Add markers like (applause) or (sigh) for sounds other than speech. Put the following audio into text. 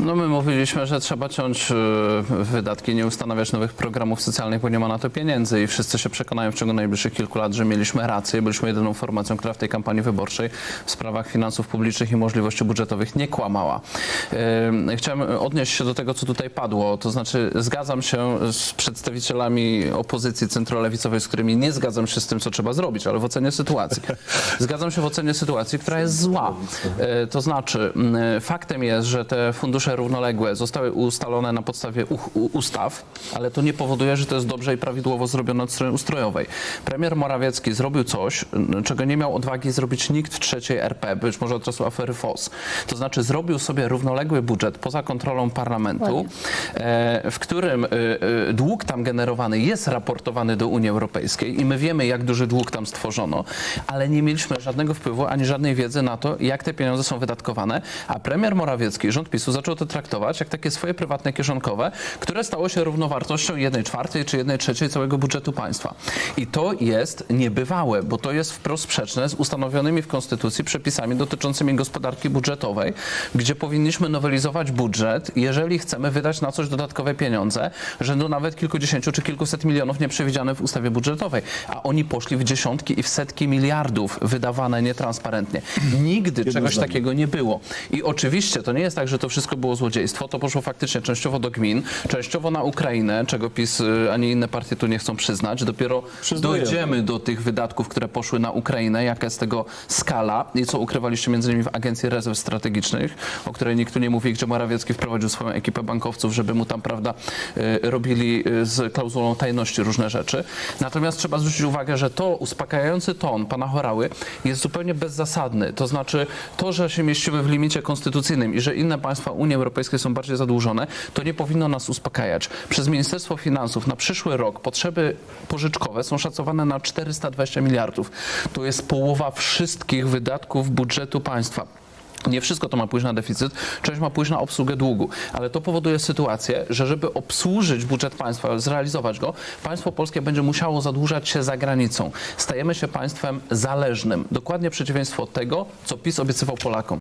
No my mówiliśmy, że trzeba ciąć e, wydatki, nie ustanawiać nowych programów socjalnych, bo nie ma na to pieniędzy i wszyscy się przekonają w ciągu najbliższych kilku lat, że mieliśmy rację, byliśmy jedyną formacją, która w tej kampanii wyborczej w sprawach finansów publicznych i możliwości budżetowych nie kłamała. E, Chciałem odnieść się do tego, co tutaj padło, to znaczy zgadzam się z przedstawicielami opozycji centrolewicowej, z którymi nie zgadzam się z tym, co trzeba zrobić, ale w ocenie sytuacji. (laughs) Zgadzam się w ocenie sytuacji, która jest zła. E, To znaczy, faktem jest, że te fundusze równoległe zostały ustalone na podstawie ustaw, ale to nie powoduje, że to jest dobrze i prawidłowo zrobione od strony ustrojowej. Premier Morawiecki zrobił coś, czego nie miał odwagi zrobić nikt trzeciej RP, być może od czasu afery FOS. To znaczy, zrobił sobie równoległy budżet poza kontrolą parlamentu, e, w którym e, e, dług tam generowany jest raportowany do Unii Europejskiej i my wiemy, jak duży dług tam stworzono, ale nie mieliśmy żadnego wpływu ani żadnej wiedzy na to, jak te pieniądze są wydatkowane, a premier Morawiecki, rząd PiSu zaczął to traktować jak takie swoje prywatne kieszonkowe, które stało się równowartością jednej czwartej czy jednej trzeciej całego budżetu państwa. I to jest niebywałe, bo to jest wprost sprzeczne z ustanowionymi w Konstytucji przepisami dotyczącymi gospodarki budżetowej, gdzie powinniśmy nowelizować budżet, jeżeli chcemy wydać na coś dodatkowe pieniądze, rzędu nawet kilkudziesięciu czy kilkuset milionów nie przewidziane w ustawie budżetowej. A oni poszli w dziesiątki i w setki miliardów wydawane nietransparentnie. Nigdy czegoś takiego nie było. I oczywiście to nie jest tak, że to wszystko było złodziejstwo. To poszło faktycznie częściowo do gmin, częściowo na Ukrainę, czego PiS y, ani inne partie tu nie chcą przyznać. Dopiero Przyznaję. dojdziemy do tych wydatków, które poszły na Ukrainę, jaka jest tego skala i co ukrywaliście między innymi w Agencji Rezerw Strategicznych, o której nikt tu nie mówi, gdzie Morawiecki wprowadził swoją ekipę bankowców, żeby mu tam, prawda, y, robili y, z klauzulą tajności różne rzeczy. Natomiast trzeba zwrócić uwagę, że to uspokajający ton pana Horały jest zupełnie bezzasadny. To znaczy to, że się mieścimy w limicie konstytucyjnym i że inne państwa Unii Europejskiej są bardziej zadłużone, to nie powinno nas uspokajać. Przez Ministerstwo Finansów na przyszły rok potrzeby pożyczkowe są szacowane na 420 miliardów. To jest połowa wszystkich wydatków budżetu państwa. Nie wszystko to ma pójść na deficyt, część ma pójść na obsługę długu, ale to powoduje sytuację, że żeby obsłużyć budżet państwa, zrealizować go, państwo polskie będzie musiało zadłużać się za granicą. Stajemy się państwem zależnym. Dokładnie przeciwieństwo tego, co PiS obiecywał Polakom.